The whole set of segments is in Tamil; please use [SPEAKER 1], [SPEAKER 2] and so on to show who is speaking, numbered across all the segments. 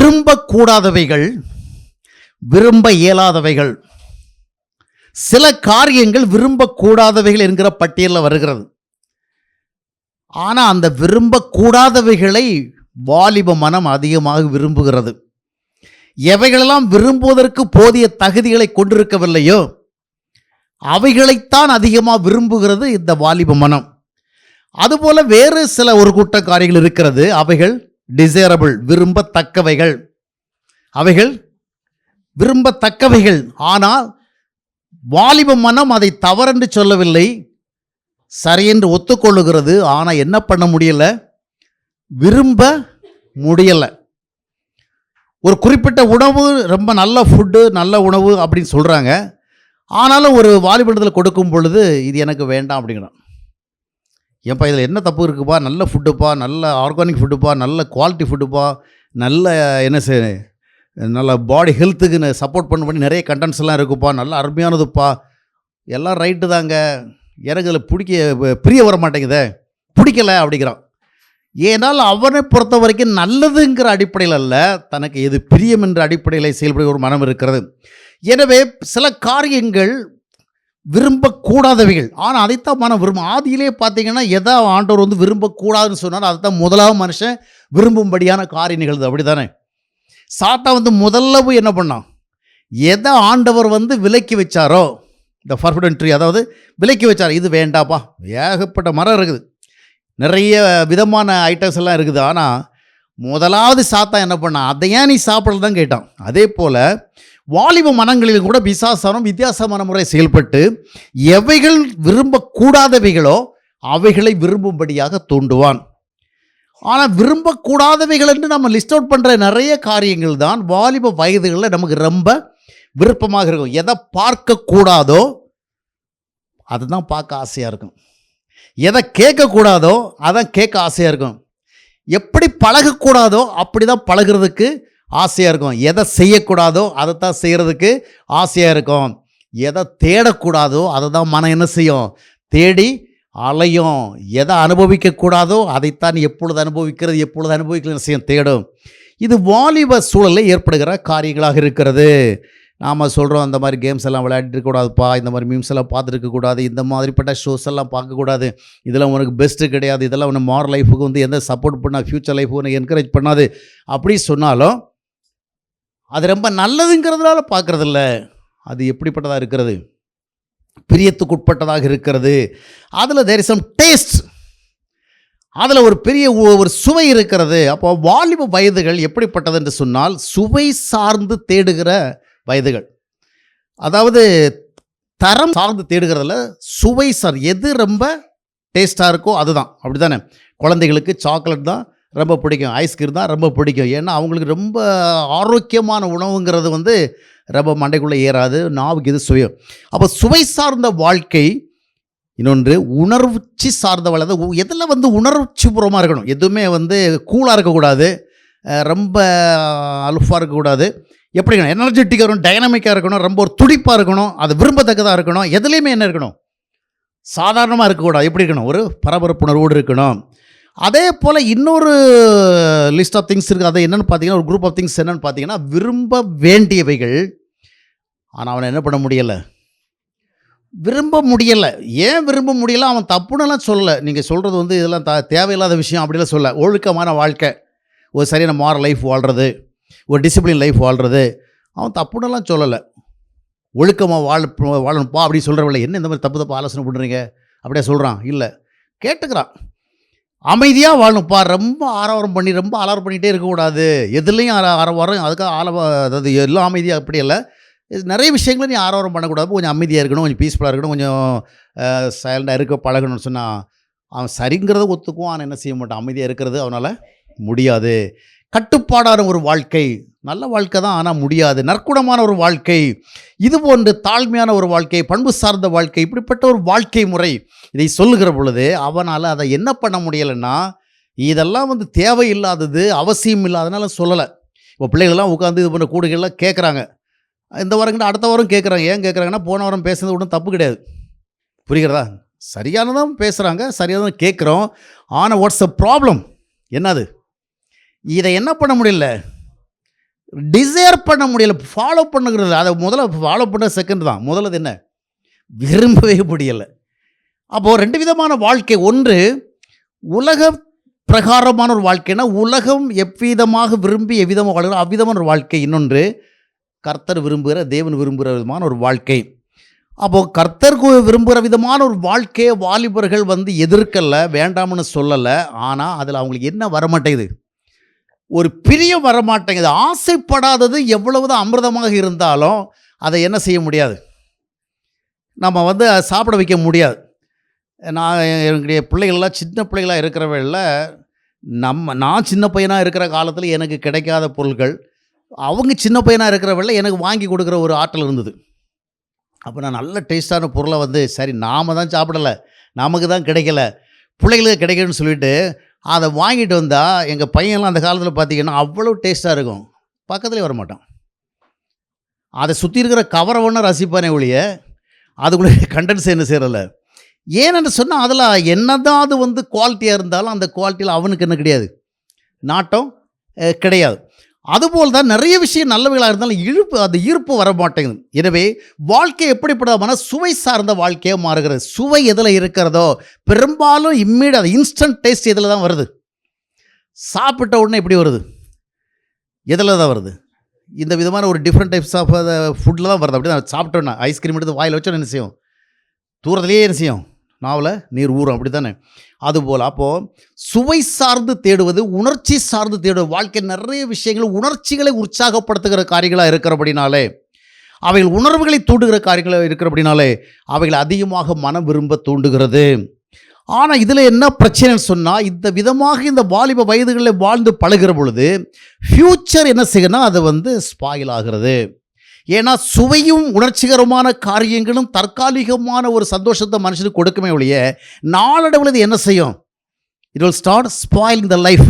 [SPEAKER 1] விரும்பக்கூடாதவைகள் விரும்ப இயலாதவைகள் சில காரியங்கள் விரும்பக்கூடாதவைகள் என்கிற பட்டியலில் வருகிறது ஆனால் அந்த விரும்பக்கூடாதவைகளை வாலிப மனம் அதிகமாக விரும்புகிறது எவைகளெல்லாம் விரும்புவதற்கு போதிய தகுதிகளை கொண்டிருக்கவில்லையோ அவைகளைத்தான் அதிகமாக விரும்புகிறது இந்த வாலிப மனம் அதுபோல் வேறு சில ஒரு கூட்ட காரியங்கள் இருக்கிறது அவைகள் டிசைரபிள் விரும்பத்தக்கவைகள் அவைகள் விரும்பத்தக்கவைகள் ஆனால் வாலிப மனம் அதை தவறென்று சொல்லவில்லை சரியென்று ஒத்துக்கொள்ளுகிறது ஆனால் என்ன பண்ண முடியல விரும்ப முடியலை ஒரு குறிப்பிட்ட உணவு ரொம்ப நல்ல ஃபுட்டு நல்ல உணவு அப்படின்னு சொல்கிறாங்க ஆனாலும் ஒரு வாலிபண்டத்தில் கொடுக்கும் பொழுது இது எனக்கு வேண்டாம் அப்படிங்கிறோம் ஏன்ப்பா இதில் என்ன தப்பு இருக்குப்பா நல்ல ஃபுட்டுப்பா நல்ல ஆர்கானிக் ஃபுட்டுப்பா நல்ல குவாலிட்டி ஃபுட்டுப்பா நல்ல என்ன செய் நல்ல பாடி ஹெல்த்துக்கு சப்போர்ட் பண்ண பண்ணி நிறைய கண்டென்ட்ஸ்லாம் இருக்குப்பா நல்லா அருமையானதுப்பா எல்லாம் ரைட்டு தாங்க எனக்கு இதில் பிடிக்க பிரிய வர மாட்டேங்குதே பிடிக்கலை அப்படிங்கிறான் ஏனால் அவனை பொறுத்த வரைக்கும் நல்லதுங்கிற அடிப்படையில் அல்ல தனக்கு எது பிரியம் என்ற அடிப்படையில் செயல்படுகிற ஒரு மனம் இருக்கிறது எனவே சில காரியங்கள் விரும்பக்கூடாதவைகள் ஆனால் அதைத்தான் மனம் விரும்பும் ஆதியிலே பார்த்தீங்கன்னா எதா ஆண்டவர் வந்து விரும்பக்கூடாதுன்னு சொன்னார் அதை தான் மனுஷன் விரும்பும்படியான காரியம் நிகழ்ந்தது அப்படி தானே சாத்தா வந்து முதல்ல போய் என்ன பண்ணான் எதை ஆண்டவர் வந்து விலக்கி வச்சாரோ இந்த ஃபர்ஃபுடன் ட்ரீ அதாவது விலக்கி வச்சார் இது வேண்டாப்பா ஏகப்பட்ட மரம் இருக்குது நிறைய விதமான ஐட்டம்ஸ் எல்லாம் இருக்குது ஆனால் முதலாவது சாத்தா என்ன பண்ணான் அதை ஏன் நீ சாப்பிட்றது தான் கேட்டான் அதே போல் வாலிப மனங்களில் கூட பிசாசானம் வித்தியாசமான முறை செயல்பட்டு எவைகள் விரும்பக்கூடாதவைகளோ அவைகளை விரும்பும்படியாக தூண்டுவான் ஆனால் விரும்பக்கூடாதவைகள் என்று நம்ம லிஸ்ட் அவுட் பண்ணுற நிறைய காரியங்கள் தான் வாலிப வயதுகளில் நமக்கு ரொம்ப விருப்பமாக இருக்கும் எதை பார்க்கக்கூடாதோ அதுதான் பார்க்க ஆசையாக இருக்கும் எதை கேட்கக்கூடாதோ அதான் கேட்க ஆசையாக இருக்கும் எப்படி பழகக்கூடாதோ அப்படி தான் பழகிறதுக்கு ஆசையாக இருக்கும் எதை செய்யக்கூடாதோ அதை தான் செய்கிறதுக்கு ஆசையாக இருக்கும் எதை தேடக்கூடாதோ அதை தான் மனம் என்ன செய்யும் தேடி அலையும் எதை அனுபவிக்கக்கூடாதோ அதைத்தான் எப்பொழுது அனுபவிக்கிறது எப்பொழுது அனுபவிக்கிறது செய்யும் தேடும் இது வாலிப சூழலில் ஏற்படுகிற காரியங்களாக இருக்கிறது நாம் சொல்கிறோம் அந்த மாதிரி கேம்ஸ் எல்லாம் விளையாடிருக்கக்கூடாதுப்பா இந்த மாதிரி மீம்ஸ் எல்லாம் பார்த்துருக்கக்கூடாது இந்த மாதிரிப்பட்ட ஷோஸ் எல்லாம் பார்க்கக்கூடாது இதெல்லாம் உனக்கு பெஸ்ட்டு கிடையாது இதெல்லாம் உனக்கு மார் லைஃபுக்கு வந்து எந்த சப்போர்ட் பண்ணால் ஃப்யூச்சர் லைஃபுக்கு உனக்கு என்கரேஜ் பண்ணாது அப்படி சொன்னாலும் அது ரொம்ப நல்லதுங்கிறதுனால பார்க்குறதில்ல அது எப்படிப்பட்டதாக இருக்கிறது பிரியத்துக்குட்பட்டதாக இருக்கிறது அதில் தேர் இஸ் சம் டேஸ்ட் அதில் ஒரு பெரிய ஒரு சுவை இருக்கிறது அப்போ வாலிப வயதுகள் எப்படிப்பட்டது என்று சொன்னால் சுவை சார்ந்து தேடுகிற வயதுகள் அதாவது தரம் சார்ந்து தேடுகிறதுல சுவை சார் எது ரொம்ப டேஸ்ட்டாக இருக்கோ அதுதான் அப்படி தானே குழந்தைகளுக்கு சாக்லேட் தான் ரொம்ப பிடிக்கும் ஐஸ்கிரீம் தான் ரொம்ப பிடிக்கும் ஏன்னா அவங்களுக்கு ரொம்ப ஆரோக்கியமான உணவுங்கிறது வந்து ரொம்ப மண்டைக்குள்ளே ஏறாது நாவுக்கு இது சுயம் அப்போ சுவை சார்ந்த வாழ்க்கை இன்னொன்று உணர்வுச்சி சார்ந்த வளர்ந்த எதில் வந்து உணர்வுச்சி பூர்வமாக இருக்கணும் எதுவுமே வந்து கூலாக இருக்கக்கூடாது ரொம்ப அலுஃபாக இருக்கக்கூடாது எப்படி இருக்கணும் எனர்ஜெட்டிக்காக இருக்கணும் டைனமிக்காக இருக்கணும் ரொம்ப ஒரு துடிப்பாக இருக்கணும் அது விரும்பத்தக்கதாக இருக்கணும் எதுலேயுமே என்ன இருக்கணும் சாதாரணமாக இருக்கக்கூடாது எப்படி இருக்கணும் ஒரு பரபரப்புணர்வோடு இருக்கணும் அதே போல் இன்னொரு லிஸ்ட் ஆஃப் திங்ஸ் இருக்குது அது என்னென்னு பார்த்தீங்கன்னா ஒரு குரூப் ஆஃப் திங்ஸ் என்னென்னு பார்த்தீங்கன்னா விரும்ப வேண்டியவைகள் ஆனால் அவனை என்ன பண்ண முடியலை விரும்ப முடியலை ஏன் விரும்ப முடியலை அவன் தப்புன்னெல்லாம் சொல்லலை நீங்கள் சொல்கிறது வந்து இதெல்லாம் த தேவையில்லாத விஷயம் அப்படிலாம் சொல்ல ஒழுக்கமான வாழ்க்கை ஒரு சரியான மார லைஃப் வாழ்கிறது ஒரு டிசிப்ளின் லைஃப் வாழ்கிறது அவன் தப்புன்னெல்லாம் சொல்லலை ஒழுக்கமாக வாழ வாழணும்ப்பா அப்படின்னு சொல்கிறவங்கள என்ன இந்த மாதிரி தப்பு தப்பு ஆலோசனை பண்ணுறீங்க அப்படியே சொல்கிறான் இல்லை கேட்டுக்கிறான் அமைதியாக வாழணும்ப்பா ரொம்ப ஆரவாரம் பண்ணி ரொம்ப அலாரம் பண்ணிகிட்டே இருக்கக்கூடாது எதுலேயும் ஆர ஆரவாரம் அதுக்காக ஆலவா அதாவது எல்லாம் அமைதியாக அப்படி இல்லை நிறைய விஷயங்களை நீ ஆரவாரம் பண்ணக்கூடாது கொஞ்சம் அமைதியாக இருக்கணும் கொஞ்சம் பீஸ்ஃபுல்லாக இருக்கணும் கொஞ்சம் சைலண்டாக இருக்க பழகணும்னு சொன்னால் அவன் சரிங்கிறத ஒத்துக்குவான் ஆனால் என்ன செய்ய மாட்டான் அமைதியாக இருக்கிறது அவனால் முடியாது கட்டுப்பாடான ஒரு வாழ்க்கை நல்ல வாழ்க்கை தான் ஆனால் முடியாது நற்குணமான ஒரு வாழ்க்கை இது போன்று தாழ்மையான ஒரு வாழ்க்கை பண்பு சார்ந்த வாழ்க்கை இப்படிப்பட்ட ஒரு வாழ்க்கை முறை இதை சொல்லுகிற பொழுது அவனால் அதை என்ன பண்ண முடியலைன்னா இதெல்லாம் வந்து தேவையில்லாதது அவசியம் இல்லாதனால சொல்லலை இப்போ பிள்ளைகள்லாம் உட்காந்து இது பண்ண கூடுகள்லாம் கேட்குறாங்க இந்த வாரம் அடுத்த வாரம் கேட்குறாங்க ஏன் கேட்குறாங்கன்னா போன வாரம் பேசுனது ஒன்றும் தப்பு கிடையாது புரிகிறதா சரியானதான் பேசுகிறாங்க சரியானதான் கேட்குறோம் ஆனால் வாட்ஸ் அ ப்ராப்ளம் என்னது இதை என்ன பண்ண முடியல டிசைர் பண்ண முடியல ஃபாலோ பண்ணுங்கிறது அதை முதல்ல ஃபாலோ பண்ண செகண்ட் தான் முதல்லது என்ன விரும்பவே முடியலை அப்போது ரெண்டு விதமான வாழ்க்கை ஒன்று உலக பிரகாரமான ஒரு வாழ்க்கைனா உலகம் எவ்விதமாக விரும்பி எவ்விதமாக வாழ்கிறோம் அவ்விதமான ஒரு வாழ்க்கை இன்னொன்று கர்த்தர் விரும்புகிற தேவன் விரும்புகிற விதமான ஒரு வாழ்க்கை அப்போது கர்த்தர் விரும்புகிற விதமான ஒரு வாழ்க்கையை வாலிபர்கள் வந்து எதிர்க்கலை வேண்டாம்னு சொல்லலை ஆனால் அதில் அவங்களுக்கு என்ன வரமாட்டேங்குது ஒரு பிரியம் வரமாட்டேங்குது ஆசைப்படாதது எவ்வளவுதான் அமிர்தமாக இருந்தாலும் அதை என்ன செய்ய முடியாது நம்ம வந்து அதை சாப்பிட வைக்க முடியாது நான் என்னுடைய பிள்ளைகள்லாம் சின்ன பிள்ளைகளாக இருக்கிறவர்களில் நம்ம நான் சின்ன பையனாக இருக்கிற காலத்தில் எனக்கு கிடைக்காத பொருட்கள் அவங்க சின்ன பையனாக இருக்கிறவர்களில் எனக்கு வாங்கி கொடுக்குற ஒரு ஆற்றல் இருந்தது அப்போ நான் நல்ல டேஸ்ட்டான பொருளை வந்து சரி நாம் தான் சாப்பிடலை நமக்கு தான் கிடைக்கல பிள்ளைகளுக்கு கிடைக்கணும்னு சொல்லிவிட்டு அதை வாங்கிட்டு வந்தால் எங்கள் பையன்லாம் அந்த காலத்தில் பார்த்திங்கன்னா அவ்வளோ டேஸ்ட்டாக இருக்கும் பக்கத்துலேயே வரமாட்டான் அதை சுற்றி இருக்கிற கவரை ஒன்று ரசிப்பானே ஒழிய அதுக்குள்ளே கண்டென்ஸ் என்ன செய்கிறலை ஏன்னு சொன்னால் அதில் என்ன தான் அது வந்து குவாலிட்டியாக இருந்தாலும் அந்த குவாலிட்டியில் அவனுக்கு என்ன கிடையாது நாட்டம் கிடையாது அதுபோல் தான் நிறைய விஷயம் நல்லவைகளாக இருந்தாலும் இழுப்பு அந்த ஈர்ப்பு வர மாட்டேங்குது எனவே வாழ்க்கை எப்படிப்பட்டமான சுவை சார்ந்த வாழ்க்கையாக மாறுகிறது சுவை எதில் இருக்கிறதோ பெரும்பாலும் இம்மீடியட் அது இன்ஸ்டன்ட் டேஸ்ட் இதில் தான் வருது சாப்பிட்ட உடனே எப்படி வருது எதில் தான் வருது இந்த விதமான ஒரு டிஃப்ரெண்ட் டைப்ஸ் ஆஃப் ஃபுட்டில் தான் வருது அப்படி தான் சாப்பிட்டோன்னா ஐஸ்கிரீம் எடுத்து வாயில் வச்சோன்னு என்ன செய்யும் தூரத்துலேயே என்ன செய்யும் நாவலை நீர் ஊறும் அப்படி தானே அதுபோல் அப்போது சுவை சார்ந்து தேடுவது உணர்ச்சி சார்ந்து தேடுவது வாழ்க்கை நிறைய விஷயங்கள் உணர்ச்சிகளை உற்சாகப்படுத்துகிற காரியங்களாக இருக்கிறபடினாலே அவைகள் உணர்வுகளை தூண்டுகிற காரியங்களாக இருக்கிறபடினாலே அவைகள் அதிகமாக மனம் விரும்ப தூண்டுகிறது ஆனால் இதில் என்ன பிரச்சனைன்னு சொன்னால் இந்த விதமாக இந்த வாலிப வயதுகளில் வாழ்ந்து பழகிற பொழுது ஃப்யூச்சர் என்ன செய்யணும் அது வந்து ஸ்பாயில் ஆகிறது ஏன்னா சுவையும் உணர்ச்சிகரமான காரியங்களும் தற்காலிகமான ஒரு சந்தோஷத்தை மனுஷனுக்கு கொடுக்குமே ஒழிய நாளடைவில் இது என்ன செய்யும் it will start spoil the life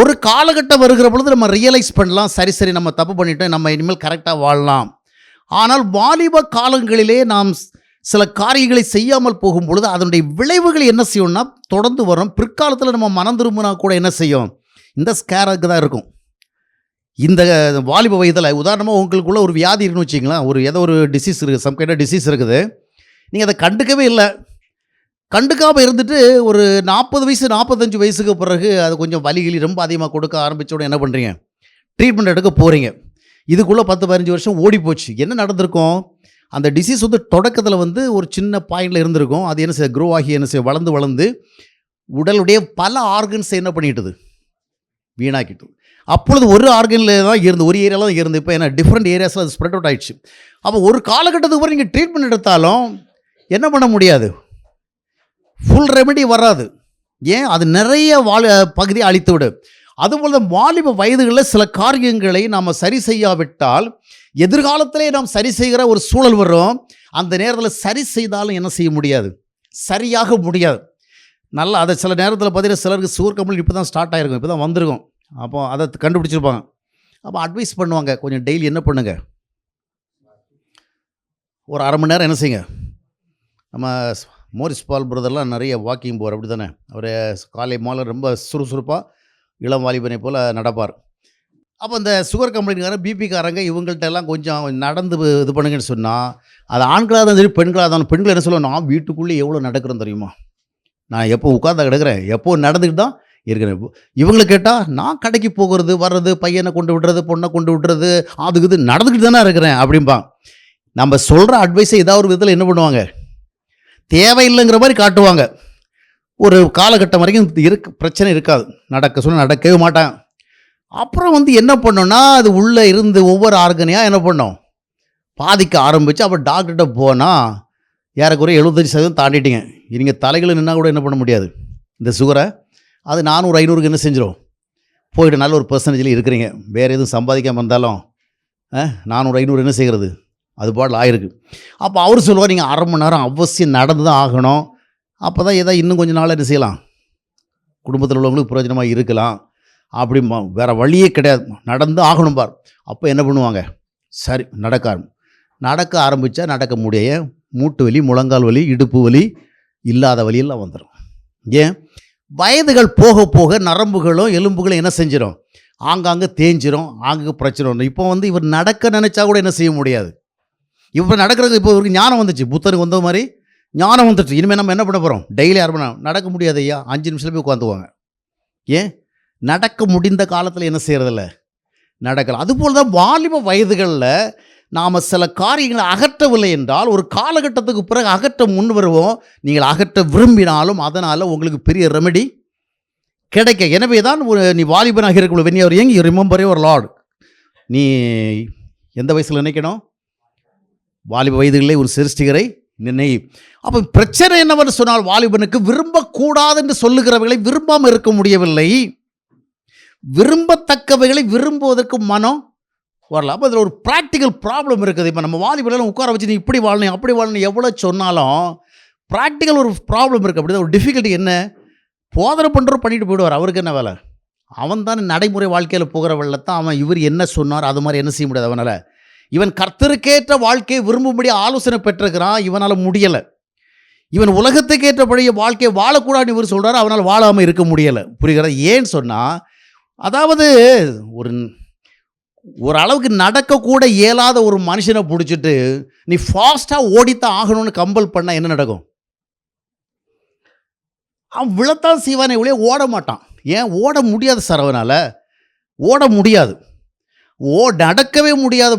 [SPEAKER 1] ஒரு காலகட்டம் வருகிற பொழுது நம்ம ரியலைஸ் பண்ணலாம் சரி சரி நம்ம தப்பு பண்ணிட்டோம் நம்ம இனிமேல் கரெக்டாக வாழலாம் ஆனால் வாலிப காலங்களிலே நாம் சில காரியங்களை செய்யாமல் போகும் பொழுது அதனுடைய விளைவுகள் என்ன செய்யும்னா தொடர்ந்து வரும் பிற்காலத்தில் நம்ம மனம் திரும்பினா கூட என்ன செய்யும் இந்த ஸ்கேராக தான் இருக்கும் இந்த வாலிப வயதில் உதாரணமாக உங்களுக்குள்ள ஒரு வியாதி இருக்குன்னு வச்சிங்களேன் ஒரு ஏதோ ஒரு டிசீஸ் இருக்குது சம் கைண்ட் டிசீஸ் இருக்குது நீங்கள் அதை கண்டுக்கவே இல்லை கண்டுக்காமல் இருந்துட்டு ஒரு நாற்பது வயசு நாற்பத்தஞ்சு வயசுக்கு பிறகு அது கொஞ்சம் வலிகளி ரொம்ப அதிகமாக கொடுக்க ஆரம்பித்தோடனே என்ன பண்ணுறீங்க ட்ரீட்மெண்ட் எடுக்க போகிறீங்க இதுக்குள்ளே பத்து பதினஞ்சு வருஷம் ஓடி போச்சு என்ன நடந்திருக்கும் அந்த டிசீஸ் வந்து தொடக்கத்தில் வந்து ஒரு சின்ன பாயிண்டில் இருந்திருக்கும் அது என்ன செய்ய க்ரோ ஆகி என்ன செய்ய வளர்ந்து வளர்ந்து உடலுடைய பல ஆர்கன்ஸை என்ன பண்ணிட்டுது வீணாக்கிட்டு அப்பொழுது ஒரு ஆர்கனில் தான் இருந்து ஒரு ஏரியாவில் தான் இருந்து இப்போ என்ன டிஃப்ரெண்ட் ஏரியாஸில் அது ஸ்ப்ரெட் அவுட் ஆகிடுச்சு அப்போ ஒரு காலகட்டத்துக்கு பிறகு நீங்கள் ட்ரீட்மெண்ட் எடுத்தாலும் என்ன பண்ண முடியாது ஃபுல் ரெமெடி வராது ஏன் அது நிறைய வாலி பகுதியை அழித்து விடும் அதுபோல் தான் வாலிப வயதுகளில் சில காரியங்களை நாம் சரி செய்யாவிட்டால் எதிர்காலத்திலே நாம் சரி செய்கிற ஒரு சூழல் வரும் அந்த நேரத்தில் சரி செய்தாலும் என்ன செய்ய முடியாது சரியாக முடியாது நல்லா அதை சில நேரத்தில் பார்த்தீங்கன்னா சிலருக்கு சூர் கம்பெனி இப்போ தான் ஸ்டார்ட் ஆகிருக்கும் இப்போ தான் வந்திருக்கும் அப்போ அதை கண்டுபிடிச்சிருப்பாங்க அப்போ அட்வைஸ் பண்ணுவாங்க கொஞ்சம் டெய்லி என்ன பண்ணுங்க ஒரு அரை மணி நேரம் என்ன செய்யுங்க நம்ம மோரிஸ் பால் பிரதர்லாம் நிறைய வாக்கிங் போவார் அப்படி தானே அவர் காலை மாலை ரொம்ப சுறுசுறுப்பாக இளம் வாலிபனை போல் நடப்பார் அப்போ இந்த சுகர் கம்பெனிக்காரன் பிபிக்காரங்க இவங்கள்ட்ட எல்லாம் கொஞ்சம் நடந்து இது பண்ணுங்கன்னு சொன்னால் அது ஆண்களாக தான் தெரியும் பெண்களாக தான் பெண்கள் என்ன சொல்லணும் நான் வீட்டுக்குள்ளே எவ்வளோ நடக்கிறோம் தெரியுமா நான் எப்போ உட்காந்து கிடக்கிறேன் எப்போ நடந்துக்கிட்டு தான் இருக்கிற இவங்களை கேட்டால் நான் கடைக்கு போகிறது வர்றது பையனை கொண்டு விடுறது பொண்ணை கொண்டு விடுறது அதுக்கு இது நடந்துக்கிட்டு தானே இருக்கிறேன் அப்படிம்பான் நம்ம சொல்கிற அட்வைஸை ஏதாவது ஒரு விதத்தில் என்ன பண்ணுவாங்க தேவையில்லைங்கிற மாதிரி காட்டுவாங்க ஒரு காலகட்டம் வரைக்கும் இருக்கு பிரச்சனை இருக்காது நடக்க சொல்ல நடக்கவே மாட்டேன் அப்புறம் வந்து என்ன பண்ணோன்னா அது உள்ளே இருந்து ஒவ்வொரு ஆர்கனையாக என்ன பண்ணோம் பாதிக்க ஆரம்பித்து அப்போ டாக்டர்கிட்ட போனால் ஏறக்குறைய எழுபத்தஞ்சு சதவீதம் தாண்டிட்டீங்க நீங்கள் தலைகள் நின்னால் கூட என்ன பண்ண முடியாது இந்த சுகரை அது நானூறு ஐநூறுக்கு என்ன செஞ்சிடும் போயிட்டு நல்ல ஒரு பர்சன்டேஜில் இருக்கிறீங்க வேறு எதுவும் சம்பாதிக்காமல் இருந்தாலும் நானூறு ஐநூறு என்ன செய்கிறது அது பாடல் ஆயிருக்கு அப்போ அவர் சொல்லுவார் நீங்கள் அரை மணி நேரம் அவசியம் நடந்து தான் ஆகணும் அப்போ தான் எதாவது இன்னும் கொஞ்சம் நாளாக என்ன செய்யலாம் குடும்பத்தில் உள்ளவங்களுக்கு பிரயோஜனமாக இருக்கலாம் அப்படி வேறு வழியே கிடையாது நடந்து ஆகணும் பார் அப்போ என்ன பண்ணுவாங்க சரி நடக்க நடக்க ஆரம்பித்தா நடக்க முடிய மூட்டு வலி முழங்கால் வலி இடுப்பு வலி இல்லாத வழியெல்லாம் வந்துடும் ஏன் வயதுகள் போக போக நரம்புகளும் எலும்புகளும் என்ன செஞ்சிடும் ஆங்காங்கே தேஞ்சிரும் ஆங்கு பிரச்சனை ஒன்று இப்போ வந்து இவர் நடக்க நினச்சா கூட என்ன செய்ய முடியாது இப்போ நடக்கிறது இப்போ இவருக்கு ஞானம் வந்துச்சு புத்தனுக்கு வந்த மாதிரி ஞானம் வந்துடுச்சு இனிமேல் நம்ம என்ன பண்ண போகிறோம் டெய்லி யார் பண்ண நடக்க முடியாது ஐயா அஞ்சு நிமிஷத்தில் போய் உட்காந்துவாங்க ஏன் நடக்க முடிந்த காலத்தில் என்ன செய்கிறதில்ல நடக்கலாம் அதுபோல் தான் வாலிப வயதுகளில் நாம் சில காரியங்களை அகற்றவில்லை என்றால் ஒரு காலகட்டத்துக்கு பிறகு அகற்ற முன் வருவோம் நீங்கள் அகற்ற விரும்பினாலும் அதனால் உங்களுக்கு பெரிய ரெமெடி கிடைக்க எனவே தான் ஒரு நீ வாலிபனாக இருக்கணும் வென் யுவர் யங் யூ ரிமெம்பரே ஒரு லார்டு நீ எந்த வயசில் நினைக்கணும் வாலிப வயதுகளிலே ஒரு சிருஷ்டிகரை நினை அப்போ பிரச்சனை என்னவென்று சொன்னால் வாலிபனுக்கு விரும்பக்கூடாது என்று சொல்லுகிறவைகளை விரும்பாமல் இருக்க முடியவில்லை விரும்பத்தக்கவைகளை விரும்புவதற்கு மனம் வரலாம் அப்போ அதில் ஒரு ப்ராக்டிக்கல் ப்ராப்ளம் இருக்குது இப்போ நம்ம வாலிபெல்லாம் உட்கார வச்சு நீ இப்படி வாழணும் அப்படி வாழணும் எவ்வளோ சொன்னாலும் ப்ராக்டிக்கல் ஒரு ப்ராப்ளம் இருக்குது அப்படி ஒரு டிஃபிகல்ட்டி என்ன போதனை பண்ணுறோம் பண்ணிட்டு போயிடுவார் அவருக்கு என்ன வேலை அவன் தான் நடைமுறை வாழ்க்கையில் போகிற வழியில் தான் அவன் இவர் என்ன சொன்னார் அது மாதிரி என்ன செய்ய முடியாது அவனால் இவன் கர்த்தருக்கேற்ற வாழ்க்கையை விரும்பும்படி ஆலோசனை பெற்றிருக்கிறான் இவனால் முடியலை இவன் உலகத்துக்கேற்ற பழைய வாழ்க்கையை வாழக்கூடாதுன்னு இவர் சொல்கிறார் அவனால் வாழாமல் இருக்க முடியலை புரிகிறார் ஏன்னு சொன்னால் அதாவது ஒரு ஓரளவுக்கு நடக்கக்கூட இயலாத ஒரு மனுஷனை பிடிச்சிட்டு நீ ஃபாஸ்ட்டாக ஓடித்தான் ஆகணும்னு கம்பல் பண்ணால் என்ன நடக்கும் அவன் விழத்தான் செய்வானே ஒளியே ஓட மாட்டான் ஏன் ஓட முடியாது சார் அவனால் ஓட முடியாது ஓ நடக்கவே முடியாத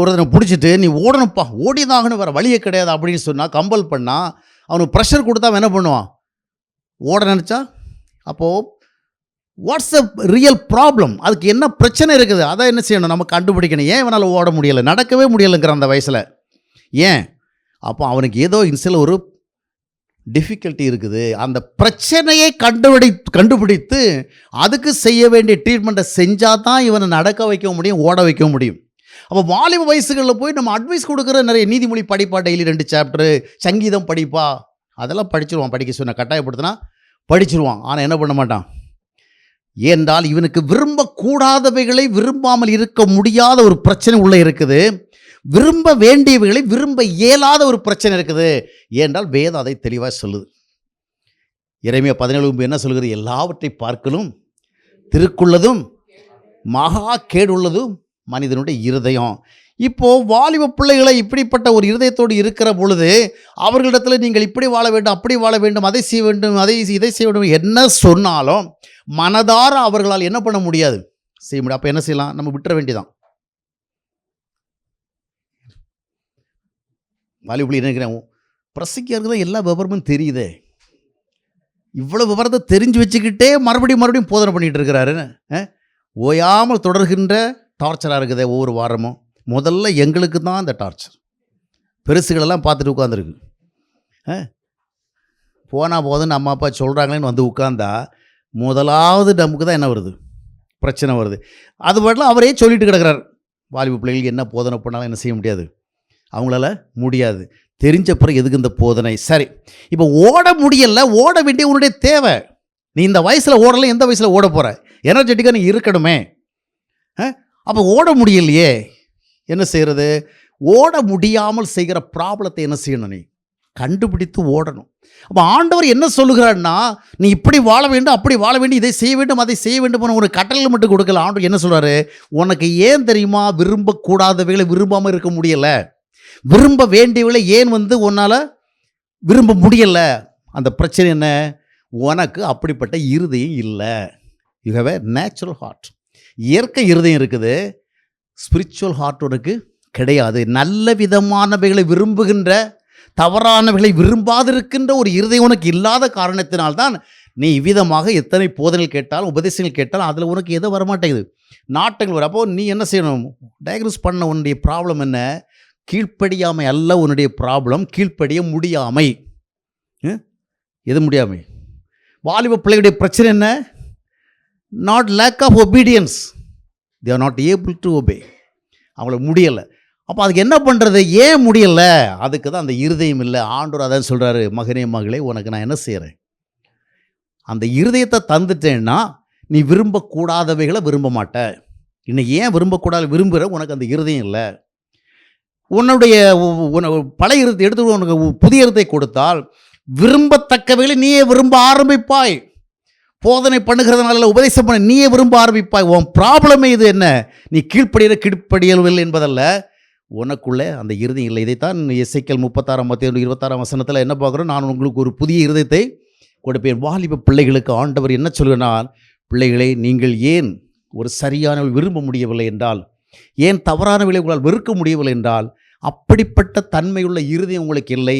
[SPEAKER 1] ஒருத்தனை பிடிச்சிட்டு நீ ஓடணும்ப்பா ஓடி தான் ஆகணும் வேறு வழியே கிடையாது அப்படின்னு சொன்னால் கம்பல் பண்ணால் அவனுக்கு ப்ரெஷர் கொடுத்தா என்ன பண்ணுவான் ஓட நினச்சா அப்போது வாட்ஸ் அப் ரியல் ப்ராப்ளம் அதுக்கு என்ன பிரச்சனை இருக்குது அதை என்ன செய்யணும் நம்ம கண்டுபிடிக்கணும் ஏன் இவனால் ஓட முடியலை நடக்கவே முடியலைங்கிற அந்த வயசில் ஏன் அப்போ அவனுக்கு ஏதோ இன்சில் ஒரு டிஃபிகல்ட்டி இருக்குது அந்த பிரச்சனையை கண்டுபிடி கண்டுபிடித்து அதுக்கு செய்ய வேண்டிய ட்ரீட்மெண்ட்டை செஞ்சால் தான் இவனை நடக்க வைக்க முடியும் ஓட வைக்க முடியும் அப்போ வாலிப வயசுகளில் போய் நம்ம அட்வைஸ் கொடுக்குற நிறைய நீதிமொழி படிப்பா டெய்லி ரெண்டு சாப்டரு சங்கீதம் படிப்பா அதெல்லாம் படிச்சிருவான் படிக்க சொன்ன கட்டாயப்படுத்தினா படிச்சிருவான் ஆனால் என்ன பண்ண மாட்டான் ஏன்றால் இவனுக்கு விரும்பக்கூடாதவைகளை விரும்பாமல் இருக்க முடியாத ஒரு பிரச்சனை உள்ளே இருக்குது விரும்ப வேண்டியவைகளை விரும்ப இயலாத ஒரு பிரச்சனை இருக்குது ஏன்றால் வேதம் அதை தெளிவாக சொல்லுது இறைமைய பதினேழு என்ன சொல்கிறது எல்லாவற்றை பார்க்கலும் திருக்குள்ளதும் மகா கேடுள்ளதும் மனிதனுடைய இருதயம் இப்போது வாலிப பிள்ளைகளை இப்படிப்பட்ட ஒரு இருதயத்தோடு இருக்கிற பொழுது அவர்களிடத்தில் நீங்கள் இப்படி வாழ வேண்டும் அப்படி வாழ வேண்டும் அதை செய்ய வேண்டும் அதை இதை செய்ய வேண்டும் என்ன சொன்னாலும் மனதார அவர்களால் என்ன பண்ண முடியாது செய்ய முடியும் அப்போ என்ன செய்யலாம் நம்ம விட்டுற வேண்டியதான் வாலிபுள்ளி நினைக்கிறேன் பிரசிக்கியாருக்கு தான் எல்லா விவரமும் தெரியுதே இவ்வளோ விவரத்தை தெரிஞ்சு வச்சுக்கிட்டே மறுபடியும் மறுபடியும் போதனை பண்ணிகிட்டு இருக்கிறாரு ஓயாமல் தொடர்கின்ற டார்ச்சராக இருக்குது ஒவ்வொரு வாரமும் முதல்ல எங்களுக்கு தான் அந்த டார்ச்சர் பெருசுகளெல்லாம் பார்த்துட்டு உட்காந்துருக்கு போனால் போதுன்னு அம்மா அப்பா சொல்கிறாங்களேன்னு வந்து உட்காந்தா முதலாவது நமக்கு தான் என்ன வருது பிரச்சனை வருது அது பாட்டில் அவரே சொல்லிட்டு கிடக்கிறார் வாலிப பிள்ளைகளுக்கு என்ன போதனை பண்ணாலும் என்ன செய்ய முடியாது அவங்களால முடியாது தெரிஞ்ச பிறகு எதுக்கு இந்த போதனை சரி இப்போ ஓட முடியலை ஓட வேண்டிய உன்னுடைய தேவை நீ இந்த வயசில் ஓடலை எந்த வயசில் ஓட போகிற எனர்ஜெட்டிக்காக நீ இருக்கணுமே அப்போ ஓட முடியலையே என்ன செய்கிறது ஓட முடியாமல் செய்கிற ப்ராப்ளத்தை என்ன செய்யணும் நீ கண்டுபிடித்து ஓடணும் அப்போ ஆண்டவர் என்ன சொல்லுகிறாருன்னா நீ இப்படி வாழ வேண்டும் அப்படி வாழ வேண்டும் இதை செய்ய வேண்டும் அதை செய்ய வேண்டும் ஒரு கட்டளை மட்டும் கொடுக்கல ஆண்டவர் என்ன சொல்கிறாரு உனக்கு ஏன் தெரியுமா விரும்பக்கூடாதவைகளை விரும்பாமல் இருக்க முடியலை விரும்ப வேண்டியவளை ஏன் வந்து உன்னால் விரும்ப முடியலை அந்த பிரச்சனை என்ன உனக்கு அப்படிப்பட்ட இருதயம் இல்லை you have a natural heart இயற்கை இருதயம் இருக்குது ஸ்பிரிச்சுவல் ஹார்ட் உனக்கு கிடையாது நல்ல விதமானவைகளை விரும்புகின்ற தவறானவைகளை விரும்பாதிருக்கின்ற ஒரு இருதை உனக்கு இல்லாத காரணத்தினால்தான் நீ இவ்விதமாக எத்தனை போதனைகள் கேட்டாலும் உபதேசங்கள் கேட்டாலும் அதில் உனக்கு எதோ வரமாட்டேங்குது நாட்டங்கள் வரும் அப்போது நீ என்ன செய்யணும் டயக்னோஸ் பண்ண உன்னுடைய ப்ராப்ளம் என்ன கீழ்ப்படியாமை அல்ல உன்னுடைய ப்ராப்ளம் கீழ்ப்படிய முடியாமை எது முடியாமை வாலிப பிள்ளைகளுடைய பிரச்சனை என்ன not lack of obedience they're not able to obey அவங்களுக்கு முடியலை அப்போ அதுக்கு என்ன பண்ணுறது ஏன் முடியலை அதுக்கு தான் அந்த இருதயம் இல்லை ஆண்டோர் அதான் சொல்கிறாரு மகனே மகளே உனக்கு நான் என்ன செய்கிறேன் அந்த இருதயத்தை தந்துட்டேன்னா நீ விரும்பக்கூடாதவைகளை விரும்ப மாட்ட இன்னைக்கு ஏன் விரும்பக்கூடாது விரும்புகிற உனக்கு அந்த இருதயம் இல்லை உன்னுடைய பழைய இருத்தை எடுத்து உனக்கு புதிய இருத்தை கொடுத்தால் விரும்பத்தக்கவைகளை நீயே விரும்ப ஆரம்பிப்பாய் போதனை பண்ணுகிறதுனால உபதேசம் பண்ண நீயே விரும்ப ஆரம்பிப்பாய் உன் ப்ராப்ளமே இது என்ன நீ கீழ்ப்படியிற கீழ்ப்படியவில்லை என்பதல்ல உனக்குள்ளே அந்த இருதயம் இல்லை இதைத்தான் இசைக்கல் முப்பத்தாறாம் மத்திய இருபத்தாறாம் வசனத்தில் என்ன பார்க்குறோம் நான் உங்களுக்கு ஒரு புதிய இருதயத்தை கொடுப்பேன் வாலிப பிள்ளைகளுக்கு ஆண்டவர் என்ன சொல்கிறார் பிள்ளைகளை நீங்கள் ஏன் ஒரு சரியான விரும்ப முடியவில்லை என்றால் ஏன் தவறான விலை உங்களால் வெறுக்க முடியவில்லை என்றால் அப்படிப்பட்ட தன்மையுள்ள இறுதி உங்களுக்கு இல்லை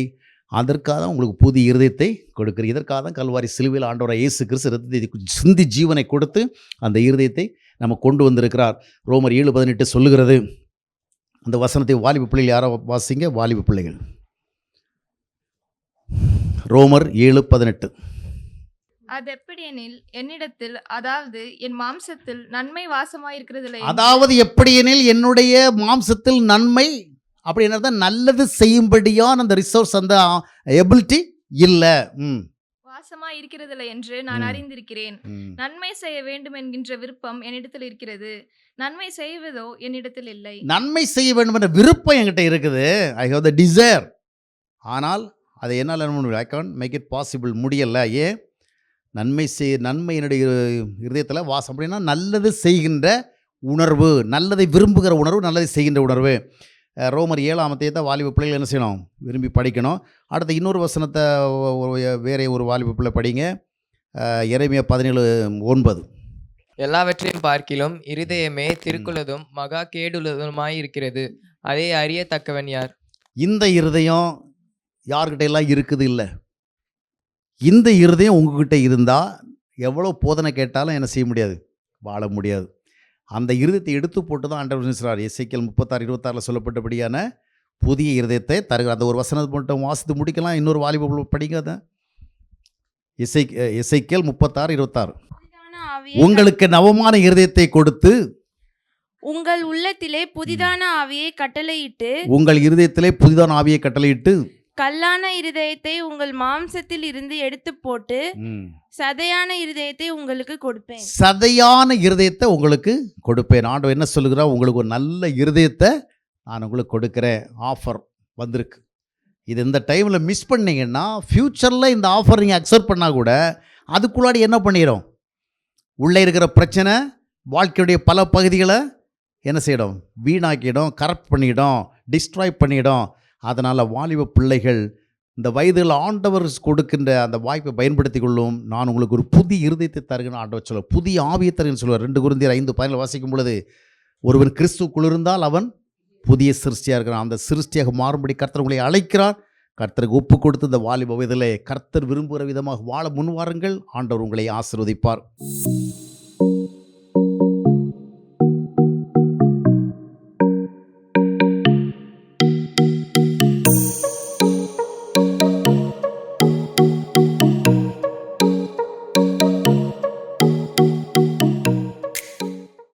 [SPEAKER 1] அதற்காக தான் உங்களுக்கு புதிய இருதயத்தை கொடுக்குறேன் இதற்காக தான் கல்வாரி சிலுவையில் ஆண்டோர இயேசு கிறிஸ்து ரத்தத்தை சிந்தி ஜீவனை கொடுத்து அந்த இருதயத்தை நம்ம கொண்டு வந்திருக்கிறார் ரோமர் ஏழு பதினெட்டு சொல்லுகிறது அந்த வசனத்தை வாலிப பிள்ளைகள் யாரோ வாசிங்க வாலிப பிள்ளைகள் ரோமர் ஏழு பதினெட்டு
[SPEAKER 2] அது எப்படியெனில் என்னிடத்தில் அதாவது என் மாம்சத்தில் நன்மை வாசமாயிருக்கிறதுல
[SPEAKER 1] அதாவது எப்படியெனில் என்னுடைய மாம்சத்தில் நன்மை அப்படின்னா நல்லது செய்யும்படியான அந்த ரிசோர்ஸ் அந்த எபிலிட்டி இல்லை ம்
[SPEAKER 2] நாசமா இருக்கிறதில்லை என்று நான் அறிந்திருக்கிறேன் நன்மை செய்ய வேண்டும் என்கின்ற விருப்பம் என்னிடத்தில் இருக்கிறது நன்மை செய்வதோ என்னிடத்தில் இல்லை
[SPEAKER 1] நன்மை செய்ய வேண்டும் என்ற விருப்பம் என்கிட்ட இருக்குது ஐ ஹவ் த டிசைர் ஆனால் அதை என்னால் I can make it possible முடியல ஏன் நன்மை செய் நன்மை என்னுடைய இருதயத்தில் வாசம் அப்படின்னா நல்லது செய்கின்ற உணர்வு நல்லதை விரும்புகிற உணர்வு நல்லதை செய்கின்ற உணர்வு ரோமர் ஏழாமத்தையே தான் வாலிப பிள்ளைகள் என்ன செய்யணும் விரும்பி படிக்கணும் அடுத்த இன்னொரு வசனத்தை வேறே ஒரு வாலிப பிள்ளை படிங்க இறைமைய பதினேழு ஒன்பது
[SPEAKER 3] எல்லாவற்றையும் பார்க்கிலும் இருதயமே திருக்குள்ளதும் மகா கேடுள்ளதுமாய் இருக்கிறது அதை அறியத்தக்கவன் யார்
[SPEAKER 1] இந்த இருதயம் யார்கிட்ட எல்லாம் இருக்குது இல்லை இந்த இருதயம் உங்ககிட்ட இருந்தால் எவ்வளோ போதனை கேட்டாலும் என்ன செய்ய முடியாது வாழ முடியாது அந்த இருதயத்தை எடுத்து போட்டு தான் ஆண்டவர் சொல்கிறார் இசைக்கல் முப்பத்தாறு இருபத்தாறில் சொல்லப்பட்டபடியான புதிய இருதயத்தை தருகிறார் அந்த ஒரு வசனத்தை மட்டும் வாசித்து முடிக்கலாம் இன்னொரு வாலிப படிக்காத இசை இசைக்கல் முப்பத்தாறு இருபத்தாறு உங்களுக்கு நவமான இருதயத்தை கொடுத்து
[SPEAKER 2] உங்கள் உள்ளத்திலே புதிதான ஆவியை கட்டளையிட்டு
[SPEAKER 1] உங்கள் இருதயத்திலே புதிதான ஆவியை கட்டளையிட்டு
[SPEAKER 2] கல்லான இருதயத்தை உங்கள் மாம்சத்தில் இருந்து எடுத்து போட்டு சதையான இருதயத்தை உங்களுக்கு கொடுப்பேன்
[SPEAKER 1] சதையான இருதயத்தை உங்களுக்கு கொடுப்பேன் ஆண்டவர் என்ன சொல்லுகிறார் உங்களுக்கு ஒரு நல்ல இருதயத்தை நான் உங்களுக்கு கொடுக்குறேன் ஆஃபர் வந்திருக்கு இது இந்த டைமில் மிஸ் பண்ணிங்கன்னா ஃப்யூச்சரில் இந்த ஆஃபர் நீங்கள் அக்செப்ட் பண்ணால் கூட அதுக்குள்ளாடி என்ன பண்ணிடும் உள்ளே இருக்கிற பிரச்சனை வாழ்க்கையுடைய பல பகுதிகளை என்ன செய்யிடும் வீணாக்கிடும் கரெக்ட் பண்ணிடும் டிஸ்ட்ராய் பண்ணிடும் அதனால் வாலிப பிள்ளைகள் இந்த வயதில் ஆண்டவர் கொடுக்கின்ற அந்த வாய்ப்பை பயன்படுத்தி கொள்ளும் நான் உங்களுக்கு ஒரு புதிய இருதயத்தை தருகிறேன் ஆண்டவர் சொல்ல புதிய ஆவியை தருகிறேன் சொல்லுவார் ரெண்டு குருந்தியர் ஐந்து பயனில் வாசிக்கும் பொழுது ஒருவன் கிறிஸ்துக்குள் இருந்தால் அவன் புதிய சிருஷ்டியாக இருக்கிறான் அந்த சிருஷ்டியாக மாறும்படி கர்த்தர் உங்களை அழைக்கிறார் கர்த்தருக்கு ஒப்பு கொடுத்து இந்த வாலிப வயதிலே கர்த்தர் விரும்புகிற விதமாக வாழ முன்வாருங்கள் ஆண்டவர் உங்களை ஆசிர்வதிப்பார்